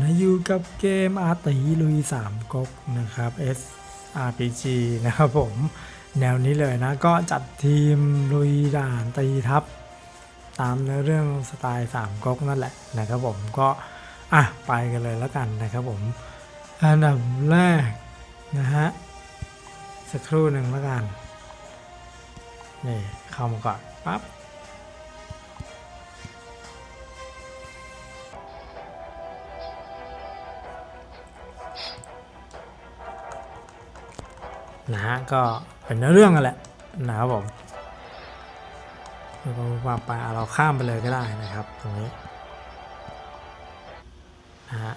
นะอยู่กับเกมอาร์ตีลุยสามก๊กนะครับ S RPG นะครับผม แนวนี้เลยนะ ก็จัดทีมลุยด่านตีทัพตามเนื้อเรื่องสไตล์สามก๊กนั่นแหละนะครับผมก็อะไปกันเลยแล้วกันนะครับผม อันดับแรกนะฮะสักครู่หนึ่งแล้วกันนี่เข้ามาก่อนปั๊บ นะฮะก็เป็นเรื่องกันแหละนะครับผมเราว่าไปเราข้ามไปเลยก็ได้นะครับ ตรงนี้นะฮะ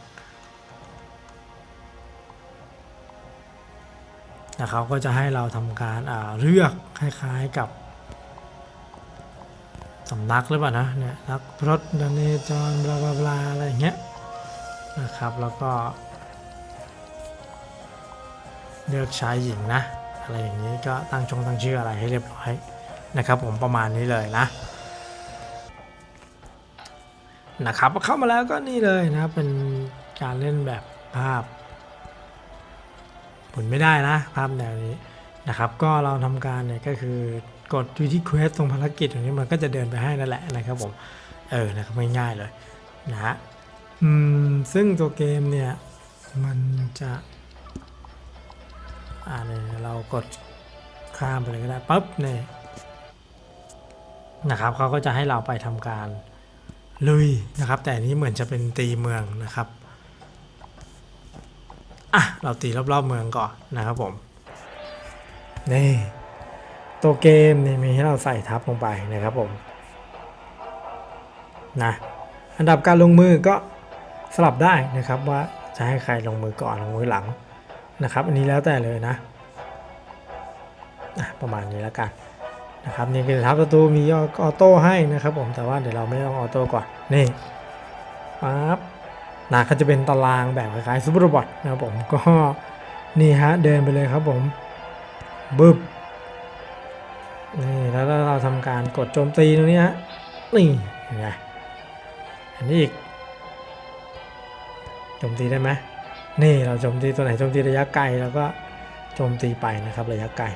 แล้วเขาก็จะให้เราทำการอ่าเลือกคล้ายๆกับสำนักหรือเปล่านะเนี่ยนักพรตดเนจรบลาบลาบลาอะไรอย่างเงี้ยนะครับแล้วก็ เลือกชายหญิงนะ อะไรอย่างนี้ก็ตั้งชงตั้งชื่ออะไรให้เรียบร้อยนะครับผมประมาณนี้เลยนะนะครับเข้ามาแล้วก็นี่เลยนะเป็นการเล่นแบบภาพผลไม่ได้นะ ภาพแนวนี้นะครับ ก็เราทำการเนี่ยก็คือกดดูที่เควสตรงภารกิจตรงนี้มันก็จะเดินไปให้นั่นแหละนะครับผมเออนะครับง่ายๆเลยนะฮะซึ่งตัวเกมเนี่ยมันจะ อ่าเนี่ยเรากดข้ามไปเลยก็ได้ปุ๊บเนี่ยนะครับเขาก็จะให้เราไปทำการลุยนะครับ แต่นนี้เหมือนจะเป็นตีเมืองนะครับอะเราตีรอบๆเมืองก่อนนะครับผมนี่ตัวเกมนี่มีให้เราใส่ทับลงไปนะครับผมนะอันดับการลงมือก็สลับได้นะครับว่าจะให้ใครลงมือก่อนลงมือหลัง นะครับอันนี้แล้วแต่เลยนะประมาณนี้แล้วกันนะครับนี่คือทับประตูมีออโต้ให้นะครับผมแต่ว่าเดี๋ยวเราไม่ต้องออโต้ก่อนนี่ปั๊บนะก็จะเป็นตารางแบบคล้ายๆซูเปอร์รบอทนะครับผมก็นี่ฮะเดินไปเลยครับผมบึบนี่แล้วเราทำการกดโจมตีตรงนี้ฮะนี่เห็นไงอันนี้อีกโจมตีได้ไหม นี่เราโจมตีตัวไหนโจมตีระยะไกลแล้วก็โจมตีไปนะครับระยะไกล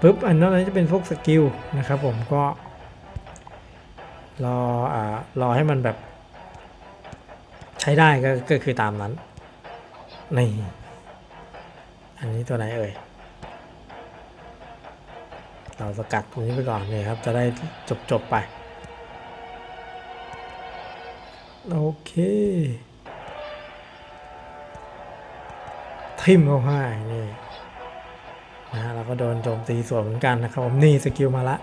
ปุ๊บอันนั้นจะเป็นพวกสกิลนะครับผมก็รออ่ารอให้มันแบบใช้ได้ก็ก็คือตามนั้นนี่อันนี้ตัวไหนเอ่ยเราสกัดตรงนี้ไปก่อนนี่ครับ จะได้จบจบไป โอเค ทิมเข้าให้นี่นะฮะเราก็โดนโจมตีสวนเหมือนกันนะครับผมนี่สกิลมาละ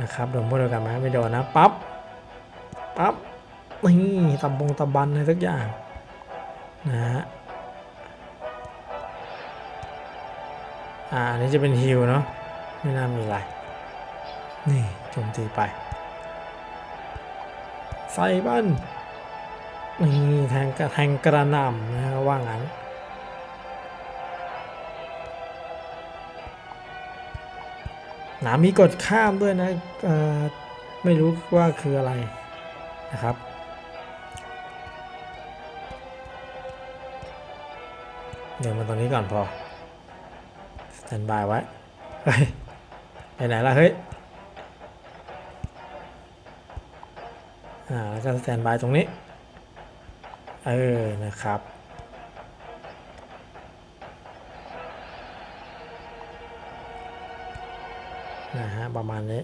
นะครับโดนพวกเดียวกันไหมไม่โดนนะปั๊บปั๊บนี่ตำบงตำบันอะไรสักอย่างนะฮะอ่าอันนี้จะเป็นฮิลเนาะไม่น่ามีอะไร นี่โจมตีไปใส่บ้านนี่แทงกระแทงกระนำนะฮะว่างั้น หนามีกดข้ามด้วยนะไม่รู้ว่าคืออะไรนะครับ เดี๋ยวมาตรงนี้ก่อนพอสแตนบายไว้ไปไหนล่ะเฮ้ยอ่าแล้วก็สแตนบายตรงนี้ เออนะครับ นะฮะประมาณนี้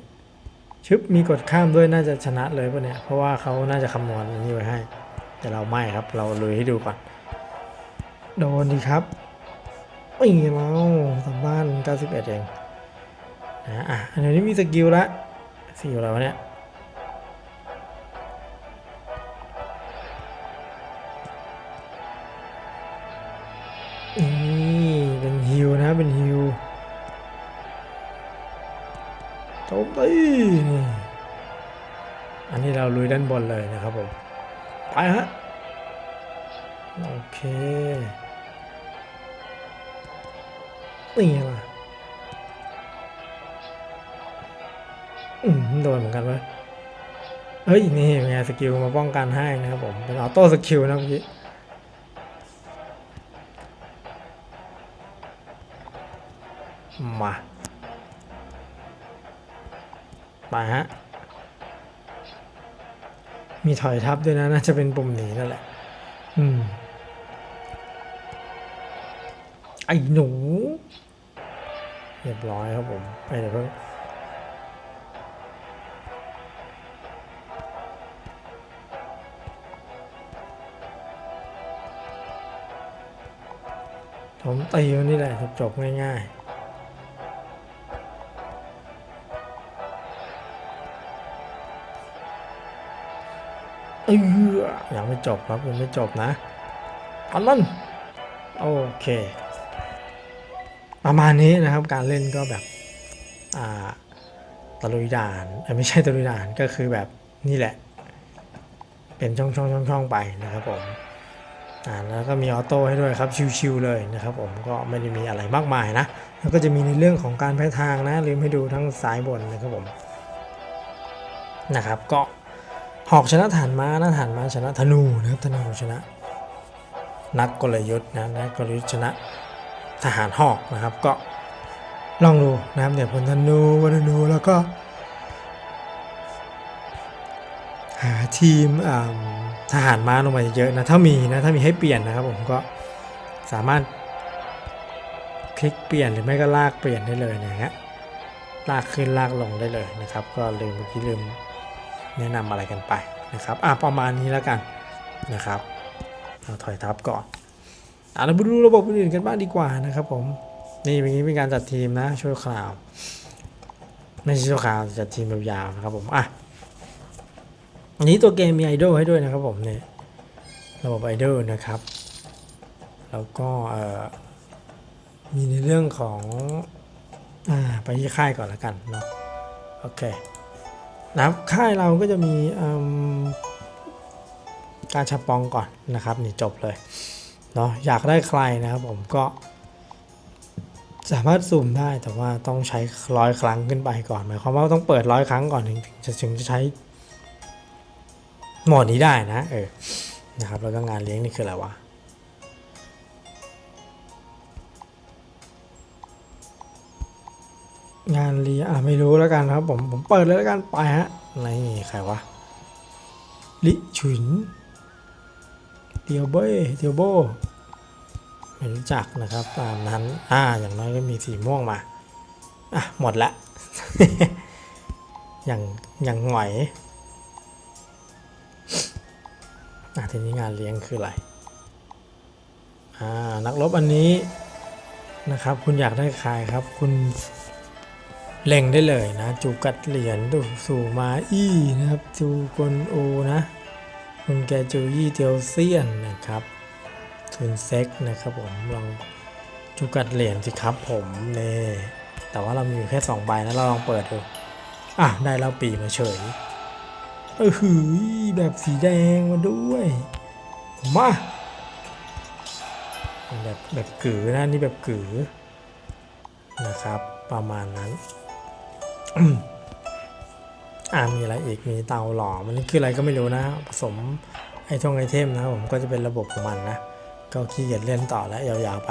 ชึบมีกดข้ามด้วยน่าจะชนะเลยปะเนี่ยเพราะว่าเขาน่าจะคำนวณอันนี้ไว้ให้ แต่เราไม่ครับ เราลุยให้ดูก่อนโดนดีครับไม่เราสามบ้าน91เองนะอะอันนี้มีสกิลละสกิลอะไรวะเนี่ย ตีอันนี้เราลุยด้านบนเลยนะครับผม ไปฮะ โอเค นี่มาอืมโดนเหมือนกันไหมเฮ้ย นี่เป็นไงสกิลมาป้องกันให้นะครับผม เป็นออโต้สกิลนะเมื่อกี้มา ไปฮะ มีถอยทับด้วยนะ น่าจะเป็นปุ่มหนีนั่นแหละ อืม ไอ้หนู เรียบร้อยครับผมไปเดี๋ยวเพิ่งผมตีมันนี่แหละจบง่ายๆ เออยังไม่จบครับยังไม่จบนะอันนั้นโอเค ประมาณนี้นะครับการเล่นก็แบบอ่าตะลุยด่านไม่ใช่ตะลุยด่านก็คือแบบนี่แหละ เป็นช่องช่องช่องช่องไปนะครับผมอ่าแล้วก็มีออโต้ให้ด้วยครับชิวๆเลยนะครับผมก็ไม่ได้มีอะไรมากมายนะ แล้วก็จะมีในเรื่องของการแพ้ทางนะลืมให้ดูทั้งซ้ายบนนะครับผมนะครับก็ หอกชนะฐานม้านะฐานม้าชนะธนูนะครับธนูชนะ นักกลยุทธ์นะนักกลยุทธ์ชนะทหารหอกนะครับ ก็ลองดูนะครับเนี่ยพลธนูวรนูแล้วก็ หาทีมทหารม้าลงมาเยอะนะถ้ามีนะถ้ามีให้เปลี่ยนนะครับผมก็สามารถคลิกเปลี่ยนหรือไม่ก็ลากเปลี่ยนได้เลยนะฮะลากขึ้นลากลงได้เลยนะครับ ก็ลืมเมื่อกี้ลืม แนะนำอะไรกันไปนะครับอะประมาณนี้แล้วกันนะครับเราถอยทับก่อนอะเราไปดูระบบอื่นกันบ้างดีกว่านะครับผมนี่เป็นนี้เป็นการจัดทีมนะชั่วคราวไม่ใช่ชั่วคราวจัดทีมยาวๆนะครับผมอะอันนี้ตัวเกมมีไอดอลให้ด้วยนะครับผมเนี่ยระบบไอดอลนะครับ แล้วก็เอ่อมีในเรื่องของอ่าไปที่ค่ายก่อนละกันเนาะโอเค นะครับค่ายเราก็จะมีการชับปองก่อนนะครับนี่จบเลยเนาะอยากได้ใครนะครับผมก็ สามารถสุ่มได้แต่ว่าต้องใช้ร้อยครั้งขึ้นไปก่อนหมายความว่าต้องเปิดร้อยครั้งก่อนถึงจะถึงจะใช้หมดนี้ได้นะเออนะครับแล้วก็งานเลี้ยงนี่คืออะไรวะ งานเลี้ยงอะไม่รู้แล้วกันครับผมผมเปิดเลยแล้วกันไปฮะนี่ใครวะลิฉุนเตียวเบ้เตียวโบไม่รู้จักนะครับตามนั้นอ่าอย่างน้อยก็มีสีม่วงมาอะหมดละอย่างอย่างหงอยอะทีนี้งานเลี้ยงคืออะไรอ่านักรบอันนี้นะครับคุณอยากได้ใครครับคุณ เล็งได้เลยนะ จูกัดเหรียญดูสู่มาอี้นะครับ จูกลโอนะคุณแกจูยี่เตียวเซียนนะครับทุนเซ็กนะครับผมลองจูกัดเหรียญสิครับผมเน่แต่ว่าเรามีอยู่แค่2ใบนะเราลองเปิดดูอะได้เราปีมาเฉยเออหือแบบสีแดงมาด้วยมาแบบแบบกือนะนี่แบบกือนะครับ ประมาณนั้น อ่ามีอะไรอีกมีเตาหล่อมันนี่คืออะไรก็ไม่รู้นะ ผสมไอทงไอเทมนะครับผมก็จะเป็นระบบของมันนะ ก็ขี้เกียจเล่นต่อแล้วยาวๆไป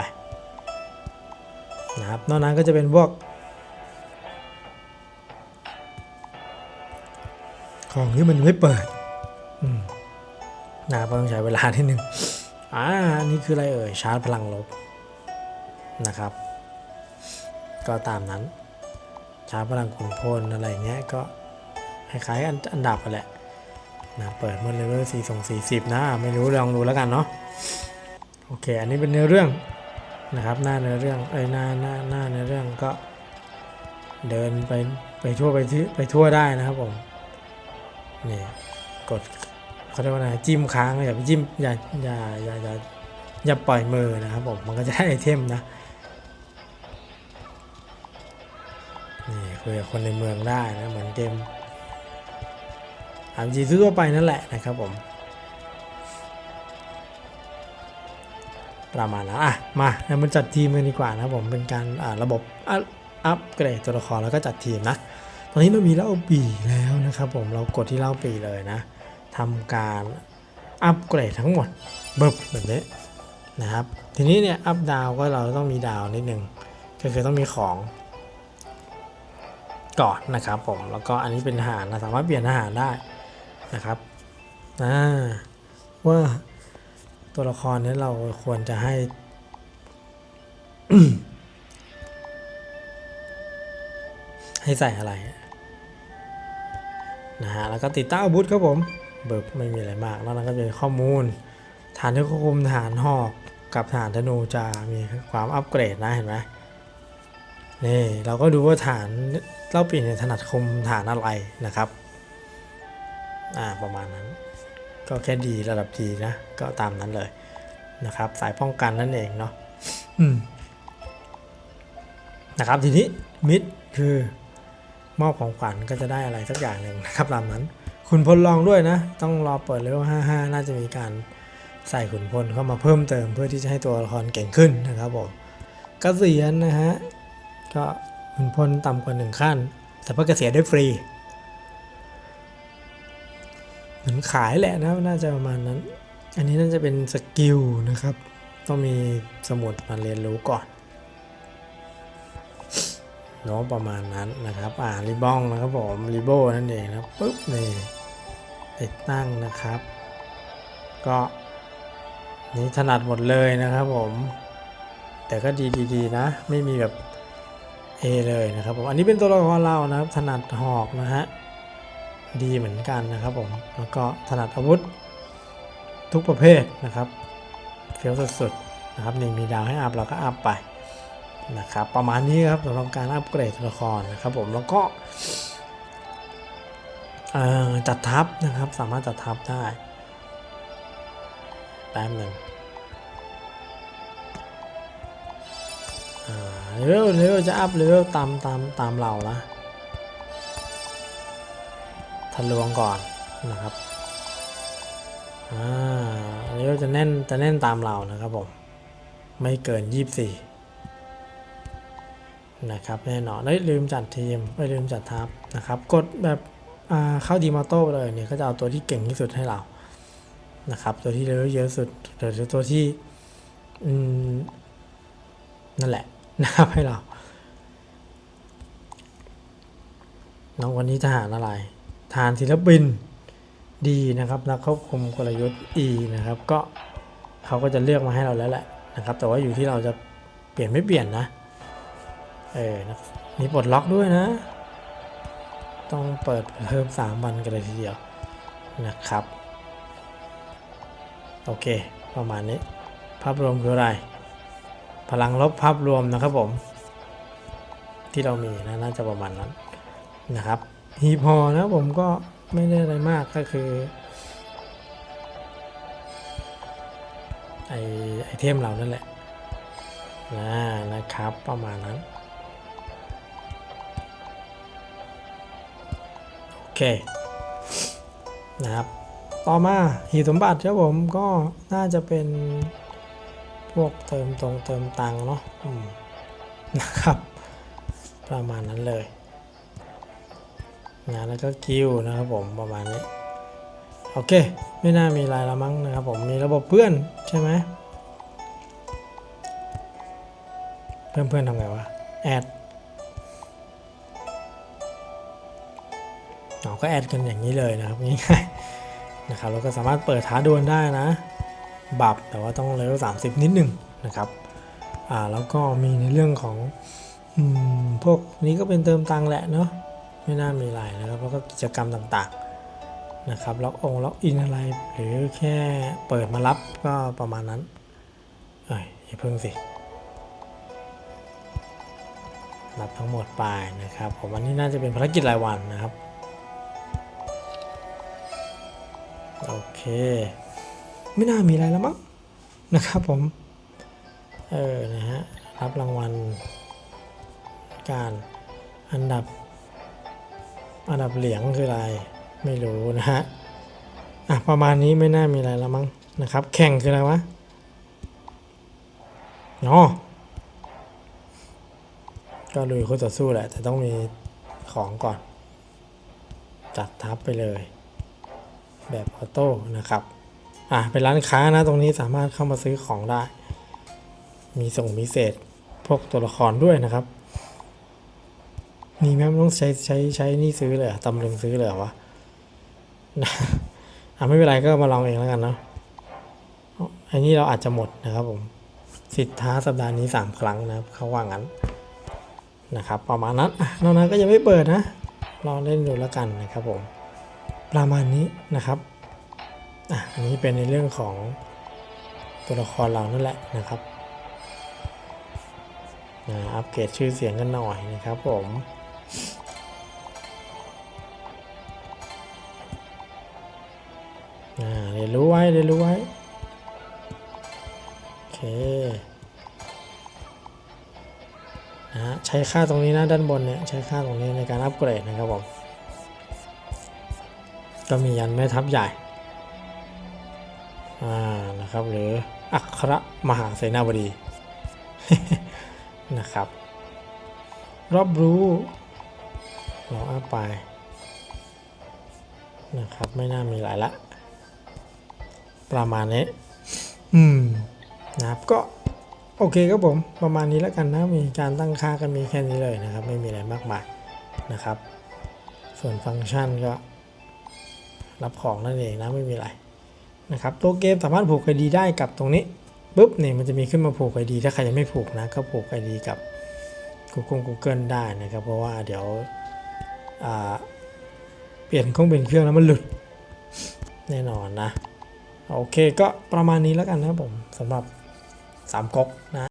นะครับนอกนั้นก็จะเป็นพวก ของที่มันไม่เปิดอืมนะครับต้องใช้เวลาที่หนึ่งอ่านี่คืออะไรเอ่ยชาร์จพลังลบนะครับ ก็ตามนั้น ชาพลังขุนพลอะไรอย่างเงี้ยก็คล้ายๆอันดับกันแหละนะเปิดเมื่อเลเวลสี่ส่งสี่สิบนะไม่รู้ลองดูแล้วกันเนาะโอเค อันนี้เป็นเนื้อเรื่องนะครับ หน้าเนื้อเรื่องเอ้ยหน้าหน้าหน้าเนื้อเรื่องก็เดินไปไปทั่วไปที่ไปทั่วได้นะครับผมนี่กดเขาเรียกว่าไรจิ้มค้างอย่าไปจิ้มอย่าอย่าอย่าอย่าอย่าปล่อยมือนะครับผมมันก็จะได้ไอเทมนะ นี่คุยกับคนในเมืองได้นะเหมือนเกมอาร์จีทั่วไปนั่นแหละนะครับผม ประมาณนั้นอะมาเรามาจัดทีมกันดีกว่านะผมเป็นการอ่าระบบอัพเกรดตัวละครแล้วก็จัดทีมนะ ตอนนี้เรามีเล่าปีแล้วนะครับผมเรากดที่เล่าปีเลยนะทำการอัพเกรดทั้งหมดเบิบแบบนี้นะครับ ทีนี้เนี่ยอัพดาวก็เราต้องมีดาวนิดหนึ่งก็คือต้องมีของ ก่อนนะครับผมแล้วก็อันนี้เป็นทหารนะสามารถเปลี่ยนทหารได้นะครับอ่าว่าตัวละครนี้เราควรจะให้ให้ใส่อะไรนะฮะแล้วก็ติดตั้งอาวุธครับผมเบิร์ไม่มีอะไรมากแล้วนั้นก็จะมีข้อมูล ฐานที่ควบคุมฐานหอกกับฐานธนูจะมีความอัปเกรดนะเห็นไหม นี่เราก็ดูว่าฐานเล่าปีนถนัดคมฐานอะไรนะครับ อ่าประมาณนั้น ก็แค่ดีระดับดีนะ ก็ตามนั้นเลยนะครับ สายป้องกันนั่นเองเนาะอืมนะครับทีนี้มิดคือมอบของขวัญก็จะได้อะไรสักอย่างหนึ่งนะครับตามนั้นคุณพลลองด้วยนะ ต้องรอเปิดเลเวล55 น่าจะมีการใส่ขุนพลเข้ามาเพิ่มเติมเพื่อที่จะให้ตัวละครเก่งขึ้นนะครับผมกเกษียณนะฮะ ก็ขุนพลต่ำกว่าหนึ่งขั้น แต่ว่าเกษียณได้ฟรี เหมือนขายแหละนะน่าจะประมาณนั้น อันนี้น่าจะเป็นสกิลนะครับ ต้องมีสมุดมาเรียนรู้ก่อนเนาะประมาณนั้นนะครับ อ่ารีบองนะครับผมรีโบนั่นเองนะปุ๊บนี่ติดตั้งนะครับ ก็นี่ถนัดหมดเลยนะครับผม แต่ก็ดีๆนะ ไม่มีแบบ A เลยนะครับผมอันนี้เป็นตัวละครเรานะครับถนัดหอกนะฮะดีเหมือนกันนะครับผมแล้วก็ถนัดอาวุธทุกประเภทนะครับเฟี้ยวสุดๆนะครับนี่มีดาวให้อัพเราก็อัพไปนะครับประมาณนี้ครับสำหรับการอัปเกรดตัวละครนะครับผมแล้วก็จัดทัพนะครับสามารถจัดทัพได้แป๊บหนึ่ง เลเวลเลเวลจะอัพเลเวลตามตามตามเรานะทะลวงก่อนนะครับอ่าเลเวลจะแน่นจะแน่นตามเรานะครับผมไม่เกิน 24 นะครับแน่นอนเอ้ยลืมจัดทีมไม่ลืมจัดทัพนะครับ กดแบบอ่าเข้าดีมาโต้เลยเนี่ยก็จะเอาตัวที่เก่งที่สุดให้เรานะครับ ตัวที่เลเวลเยอะสุดหรือตัวที่อืมนั่นแหละ นะครับให้เราน้องวันนี้ทหารอะไรทหารศิลปินดีนะครับนักควบคุมกลยุทธ์ E นะครับ ก็เขาก็จะเลือกมาให้เราแล้วแหละนะครับ แต่ว่าอยู่ที่เราจะเปลี่ยนไม่เปลี่ยนนะ เออนะมีปลดล็อกด้วยนะ ต้องเปิดเพิ่ม3วันกันเลยทีเดียวนะครับ โอเค ประมาณนี้ ภาพรวมคืออะไร พลังลบภาพรวมนะครับผม ที่เรามีนะน่าจะประมาณนั้นนะครับฮีพอนะผมก็ไม่ได้อะไรมากก็คือไอไอเทมเรานั่นแหละนะนะครับประมาณนั้น โอเค นะครับ ต่อมาหีสมบัติครับผมก็น่าจะเป็น พวกเติมตรงเติมตังเนาะนะครับ ประมาณนั้นเลยงานแล้วก็คิวนะครับผมประมาณนี้โอเค ไม่น่ามีอะไรละมั้งนะครับผมมีระบบเพื่อนใช่ไหมเพื่อนเพื่อนทำไงวะแอดเราก็แอดกันอย่างนี้เลยนะครับง่ายๆนะครับแล้วก็สามารถเปิดท้าดวลได้นะ บับแต่ว่าต้องเลเวล30 นิดหนึ่งนะครับอ่าแล้วก็มีในเรื่องของอืมพวกนี้ก็เป็นเติมตังแหละเนาะไม่น่ามีอะไรนะครับแล้วก็กิจกรรมต่างๆนะครับล็อกองล็อกอินอะไรหรือแค่เปิดมารับก็ประมาณนั้นเอ้ยอย่าเพิ่งสิรับทั้งหมดไปนะครับผมวันนี้น่าจะเป็นภารกิจรายวันนะครับ โอเค ไม่น่ามีอะไรแล้วมั้งนะครับผม เออ นะฮะ รับรางวัล การอันดับ อันดับเหลียงคืออะไร ไม่รู้นะฮะ อะ ประมาณนี้ไม่น่ามีอะไรแล้วมั้งนะครับ แข่งคืออะไรวะอ๋อก็ลุยคู่ต่อสู้แหละ แต่ต้องมีของก่อน จัดทับไปเลย แบบออโต้นะครับ อะเป็นร้านค้านะตรงนี้สามารถเข้ามาซื้อของได้ มีส่งพิเศษพวกตัวละครด้วยนะครับมีไหมมันต้องใช้ใช้ใช้นี่ซื้อเลยตำลึงซื้อเลยเหรอวะอะไม่เป็นไรก็มาลองเองแล้วกันเนาะอันนี้เราอาจจะหมดนะครับผม สิทธาสัปดาห์นี้สามครั้งนะครับเขาว่างั้นนะครับ ประมาณนั้นอะนอกนั้นก็ยังไม่เปิดนะลองเล่นดูแล้วกันนะครับผม ประมาณนี้นะครับ อันนี้เป็นในเรื่องของตัวละครเรานั่นแหละนะครับอัปเกรดชื่อเสียงกันหน่อยนะครับผมเรียนรู้ไว้เรียนรู้ไว้ โอเคนะใช้ค่าตรงนี้นะด้านบนเนี่ยใช้ค่าตรงนี้ในการอัปเกรดนะครับผม ก็มียันแม่ทัพใหญ่ นะครับ หรืออัครมหาเสนาบดีนะครับ รอบรู้เราอัพไปนะครับ ไม่น่ามีหลายละ ประมาณนี้ อืม นะครับก็โอเคครับผมประมาณนี้แล้วกันนะมีการตั้งค่ากันมีแค่นี้เลยนะครับ ไม่มีอะไรมากมายนะครับ ส่วนฟังก์ชันก็ รับของนั่นเองนะไม่มีอะไร นะครับตัวเกมสามารถผูกไอดีได้กับตรงนี้ปุ๊บเนี่ยมันจะมีขึ้นมาผูกไอดีถ้าใครยังไม่ผูกนะก็ผูกไอดีกับ Google Google ได้นะครับ เพราะว่าเดี๋ยวเปลี่ยนเครื่องเป็นเครื่องแล้วมันหลุดแน่นอนนะ โอเคก็ประมาณนี้แล้วกันนะครับผมสำหรับสามก๊กนะ